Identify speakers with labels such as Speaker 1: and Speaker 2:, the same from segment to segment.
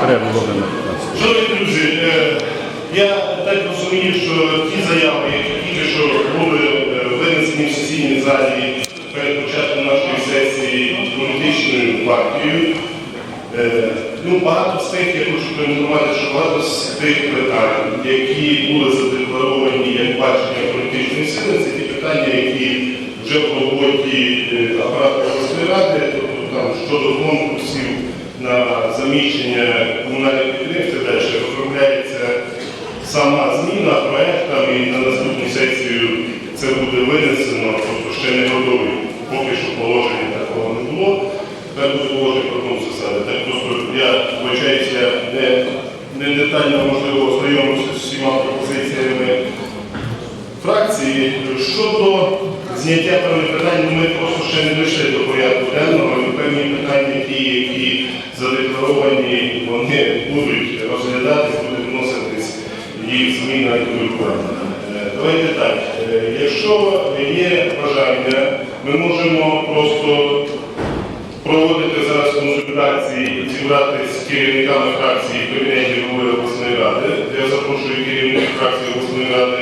Speaker 1: перерву робимо
Speaker 2: на Шановні друзі, е, я так розумію, що ті заяви, які тільки що були винесені в сесійній залі перед початком нашої сесії політичною партією, е, ну, багато з тих, я хочу поінформувати, що багато з тих питань, які були задекларовані як бачення політичної сили, це ті питання, які вже в роботі е, апарату обласної ради, тобто там щодо конкурсів на заміщення комунальних підприємств далі розробляється сама зміна проектам і на наступну сесію це буде винесено, тобто ще не готовий. Поки що положення такого не було. Тепер буде положення про конкурс засади. Так просто я вибачаюся, я не, не детально можливо ознайомився з всіма пропозиціями фракції. Щодо зняття певних питань, ми просто ще не дійшли до порядку денного, і певні питання, ті, які задекларовані, вони будуть розглядатись, буде вноситись їх зміна і коригування. Е, Давайте так, е, якщо є бажання, ми можемо просто проводити зараз консультації, зібратися з керівниками фракції в обласної ради. Я запрошую керівників фракції обласної ради.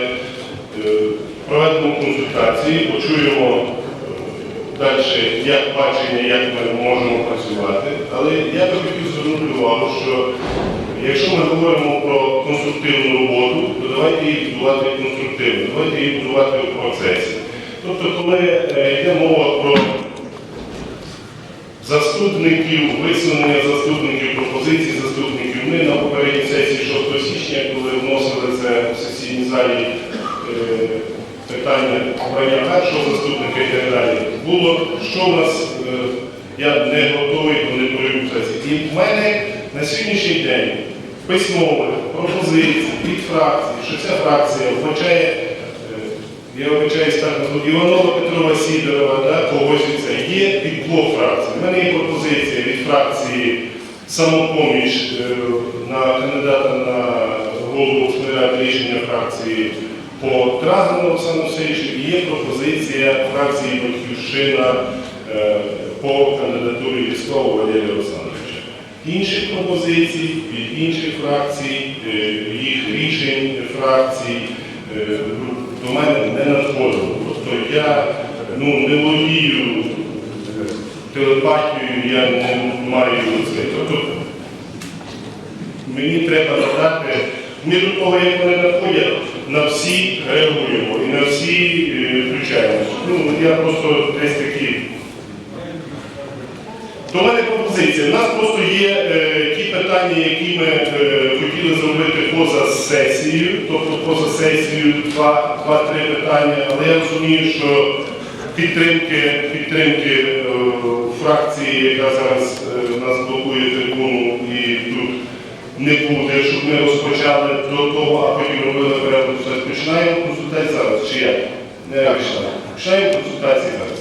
Speaker 2: Проведемо консультації, почуємо е, далі, як бачення, як ми можемо працювати. Але я би хотів звернути увагу, що якщо ми говоримо про конструктивну роботу, то давайте її будувати конструктивно, давайте її будувати в процесі. Тобто, коли е, йде мова про заступників, висунення заступників, пропозицій заступників. Ми на попередній сесії 6 січня, коли вносили це в сесійній залі е, питання обрання першого заступника і так далі, було, що в нас, е, я не готовий сесії. І в мене на сьогоднішній день письмових пропозицій від фракції, що ця фракція вбачає е, я вибачаюсь так, ну, Іванова Петрова Сідорова, да, когось це є від двох фракцій. У мене є пропозиція від фракції самопоміч е, на кандидата на голову ради рішення фракції по Олександру Васильовичу і є пропозиція фракції Батьківщина е, по кандидатурі військового Валерія Олександровича. Інших пропозицій від інших фракцій, е, їх рішень фракцій е, до мене не надходило. Тобто я ну, не володію е, телепатією, я не маю це. Тобто мені треба надати, ми до того, як вони надходять, на всі реагуємо і на всі е, включаємося. Ну, я просто десь такі. В мене пропозиція. У нас просто є е, ті питання, які ми е, хотіли зробити поза сесією, тобто поза сесією два- два-три питання, але я розумію, що підтримки, підтримки е, фракції, яка зараз е, нас не буде, щоб ми розпочали до того, а потім робили порядок. Починаємо консультації зараз, чи як? Не починаємо. Починаємо консультації зараз.